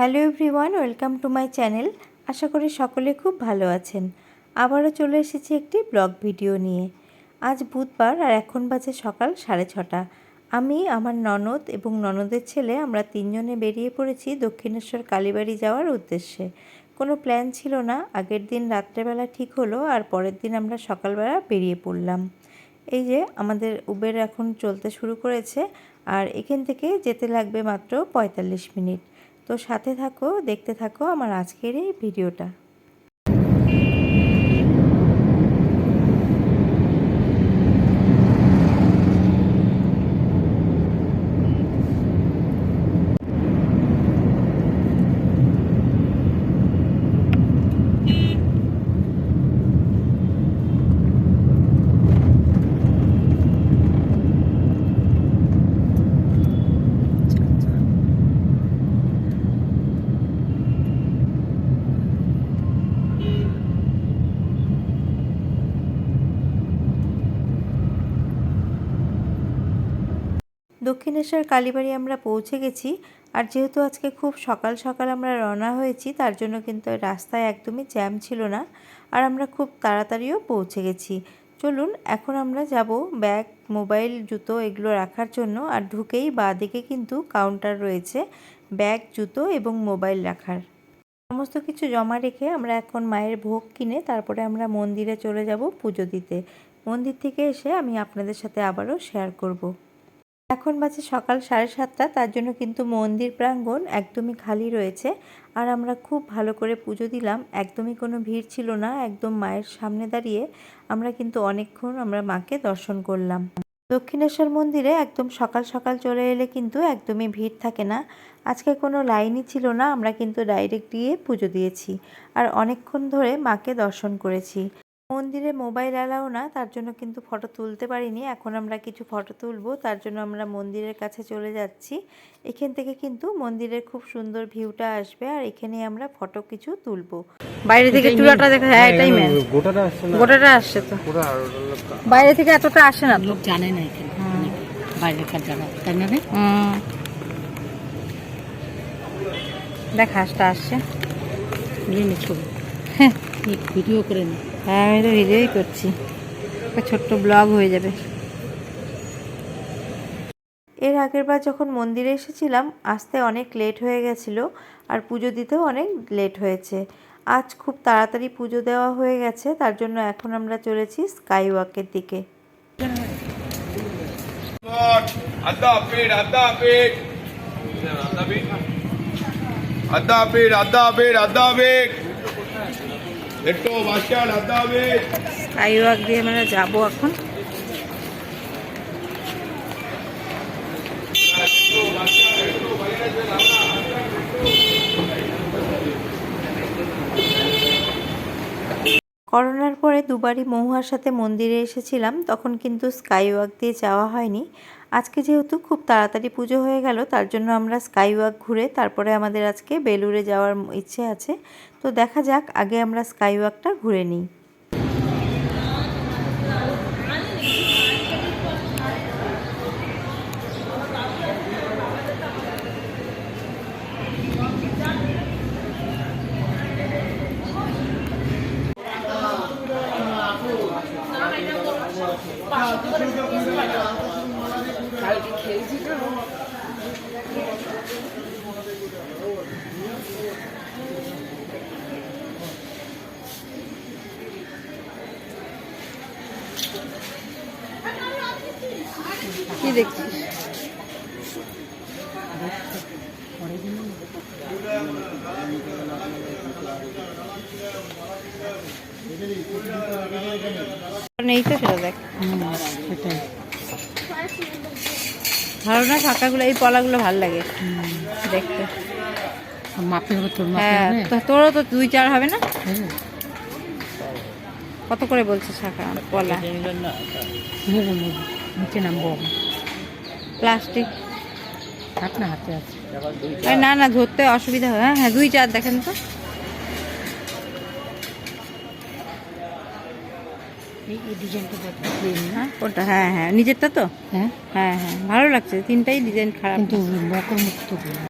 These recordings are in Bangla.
Hello everyone, welcome to my channel. আশা করি সকলে খুব ভালো আছেন। আবারও চলে এসেছি একটি ব্লগ ভিডিও নিয়ে। আজ বুধবার আর এখন বাজে সকাল সাড়ে ছটা। আমি, আমার ননদ এবং ননদের ছেলে আমরা তিনজনে বেরিয়ে পড়েছি দক্ষিণেশ্বর কালীবাড়ি যাওয়ার উদ্দেশ্যে। কোনো প্ল্যান ছিল না, আগের দিন রাত্রেবেলা ঠিক হলো আর পরের দিন আমরা সকালবেলা বেরিয়ে পড়লাম। এই যে, আমাদের উবের এখন চলতে শুরু করেছে আর এখান থেকে যেতে লাগবে মাত্র পঁয়তাল্লিশ মিনিট। তো সাথে থাকো দেখতে থাকো আমার আজকের এই ভিডিওটা। দক্ষিণেশ্বর কালীবাড়ি আমরা পৌঁছে গেছি, আর যেহেতু আজকে খুব সকাল সকাল আমরা রওনা হয়েছি, তার জন্য কিন্তু রাস্তায় একদমই জ্যাম ছিল না, আর আমরা খুব তাড়াতাড়িও পৌঁছে গেছি। চলুন, এখন আমরা যাব ব্যাগ, মোবাইল, জুতো এগুলো রাখার জন্য, আর ঢুকেই বাঁদিকে কিন্তু কাউন্টার রয়েছে, ব্যাগ, জুতো এবং মোবাইল রাখার। সমস্ত কিছু জমা রেখে আমরা এখন মায়ের ভোগ কিনে তারপরে আমরা মন্দিরে চলে যাব পুজো দিতে। মন্দির থেকে এসে আমি আপনাদের সাথে আবারও শেয়ার করব। এখন বাজে সকাল সাড়ে সাতটা, তার জন্য কিন্তু মন্দির প্রাঙ্গণ একদমই খালি রয়েছে। আর আমরা খুব ভালো করে পুজো দিলাম, একদমই কোনো ভিড় ছিল না, একদম মায়ের সামনে দাঁড়িয়ে আমরা কিন্তু অনেকক্ষণ আমরা মাকে দর্শন করলাম। দক্ষিণেশ্বর মন্দিরে একদম সকাল সকাল চলে এলে কিন্তু একদমই ভিড় থাকে না। আজকে কোনো লাইনই ছিল না, আমরা কিন্তু ডাইরেক্ট গিয়ে পুজো দিয়েছি। আর অনেকক্ষণ ধরে মাকে দর্শন করেছি। মন্দিরে মোবাইল অ্যালাও না তার জন্য কিন্তু ফটো তুলতে পারিনি। এখন আমরা কিছু ফটো তুলবো তার জন্য আমরা মন্দিরের কাছে চলে যাচ্ছি। এখান থেকে কিন্তু মন্দিরের খুব সুন্দর ভিউটা আসবে আর এখানে আমরা ফটো কিছু তুলবো। বাইরে থেকে চূড়াটা দেখা হ্যাঁ এটাই মেন গোটাটা আসছে না? গোটাটা আসছে তো। পুরো আর হলো বাইরে থেকে এতটা আসে না লোক জানে না এখানে বাইরেকার জায়গা তাই না রে। দেখ হাঁসটা আসছে। নিয়ে ছবি। হ্যাঁ। ভিডিও করে নে। হ্যাঁ আমি তো ভিডিওই করছি। একটা ছোট্ট ব্লগ হয়ে যাবে। এর আগের বার যখন মন্দিরে এসেছিলাম, আসতে অনেক লেট হয়ে গেছিল আর পুজো দিতেও অনেক লেট হয়েছে। আজ খুব তাড়াতাড়ি পুজো দেওয়া হয়ে গেছে, তার জন্য এখন আমরা চলেছি স্কাই ওয়াকের দিকে আদা পেড় আদা পেড় আদা পেড় আদা আদা একটু বাসার আদা পেড় স্কাই ওয়াক দিয়ে আমরা যাব এখন। করোনার পরে দুবারই মহুয়ার সাথে মন্দিরে এসেছিলাম, তখন কিন্তু স্কাই ওয়াক দিয়ে যাওয়া হয়নি। আজকে যেহেতু খুব তাড়াতাড়ি পুজো হয়ে গেল, তার জন্য আমরা স্কাই ওয়াক ঘুরে তারপরে আমাদের আজকে বেলুড়ে যাওয়ার ইচ্ছে আছে। তো দেখা যাক, আগে আমরা স্কাই ওয়াকটা ঘুরে নিই। কি দেখছিস? নেই তো সেটা দেখ। সেটাই। ভালো না ফাঁকাগুলো এই পলাগুলো ভালো লাগে দেখতে। তোর হ্যাঁ তো তোরও তো দুই চার হবে না? হ্যাঁ। কত করে বলছে শাখা? নেব নিচে নামবো প্লাস্টিক। থাক না হাতে আছে না না ধরতে অসুবিধা হয়। হ্যাঁ হ্যাঁ দুই চার দেখেন তো। হ্যাঁ হ্যাঁ হ্যাঁ নিজেরটা তো? হ্যাঁ। হ্যাঁ হ্যাঁ ভালো লাগছে তিনটাই ডিজাইন খারাপ। কিন্তু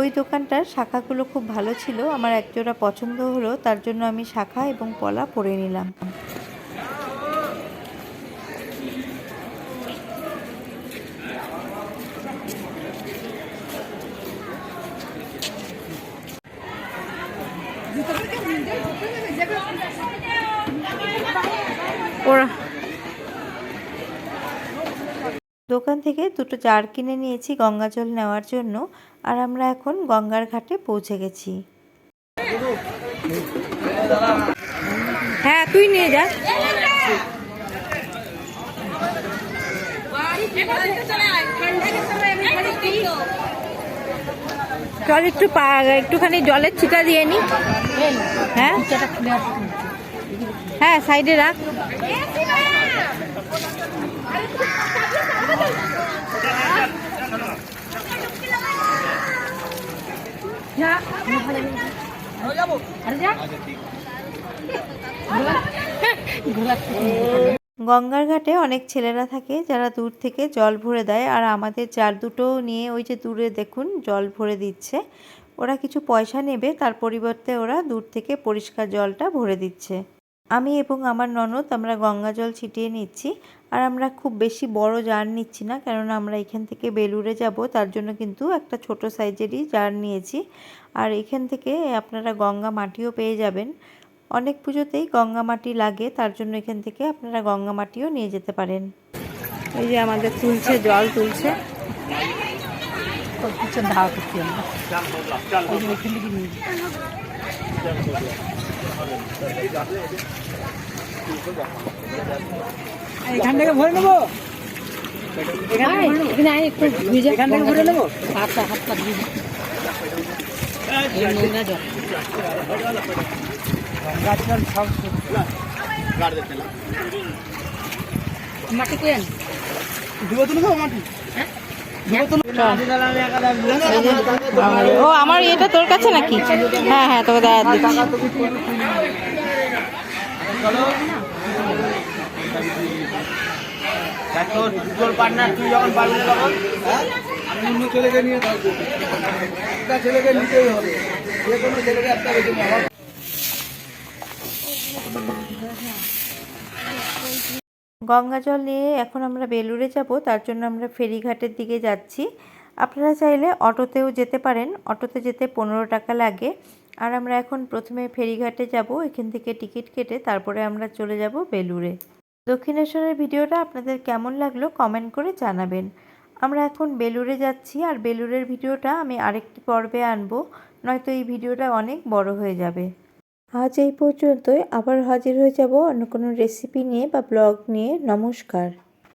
ওই দোকানটার শাখাগুলো খুব ভালো ছিল। আমার একজোড়া পছন্দ হলো, তার জন্য আমি শাখা এবং পলা পরে নিলাম। দোকান থেকে দুটো জার কিনে নিয়েছি গঙ্গা জল নেওয়ার জন্য। আর আমরা এখন গঙ্গার ঘাটে পৌঁছে গেছি। হ্যাঁ তুই নিয়ে যা। চল একটু একটুখানি জলের ছিটা দিয়ে নি। হ্যাঁ? হ্যাঁ সাইডে রাখ। গঙ্গার ঘাটে অনেক ছেলেরা থাকে যারা দূর থেকে জল ভরে দেয়, আর আমাদের চার দুটো নিয়ে ওই যে দূরে দেখুন জল ভরে দিচ্ছে। ওরা কিছু পয়সা নেবে, তার পরিবর্তে ওরা দূর থেকে পরিষ্কার জলটা ভরে দিচ্ছে। আমি এবং আমার ননদ আমরা গঙ্গা জল ছিটিয়ে নিচ্ছি আর আমরা খুব বেশি বড় জার নিচ্ছি না কেননা আমরা এখান থেকে বেলুড়ে যাব তার জন্য কিন্তু একটা ছোট সাইজেরই জার নিয়েছি। আর এখান থেকে আপনারা গঙ্গা মাটিও পেয়ে যাবেন। অনেক পুজোতেই গঙ্গা মাটি লাগে তার জন্য এখান থেকে আপনারা গঙ্গা মাটিও নিয়ে যেতে পারেন। এই যে আমাদের তুলছে জল তুলছে। কিছু ধাওয়া করছি আমরা। এখান থেকে ভরে নেব? এখানে থেকে ভরে নেব? হাতটা হাতটা মাটি কেন দেবো মাটি? ও আমার এটা তোর কাছে নাকি? হ্যাঁ হ্যাঁ তোকে দেখা দিচ্ছি। তুই যখন গঙ্গা জল নিয়ে এখন আমরা বেলুড়ে যাব, তার জন্য আমরা ফেরিঘাটের দিকে যাচ্ছি। আপনারা চাইলে অটোতেও যেতে পারেন, অটোতে যেতে পনেরো টাকা লাগে। আর আমরা এখন প্রথমে ফেরিঘাটে যাব, এখান থেকে টিকিট কেটে তারপরে আমরা চলে যাব বেলুড়ে। দক্ষিণেশ্বরের ভিডিওটা আপনাদের কেমন লাগল কমেন্ট করে জানাবেন। আমরা এখন বেলুড়ে যাচ্ছি, আর বেলুড়ের ভিডিওটা আমি আরেকটি পর্বে আনব, নয়তো এই ভিডিওটা অনেক বড় হয়ে যাবে। আজ এই পর্যন্তই। আবার হাজির হয়ে যাব অন্য কোনো রেসিপি নিয়ে বা ব্লগ নিয়ে। নমস্কার।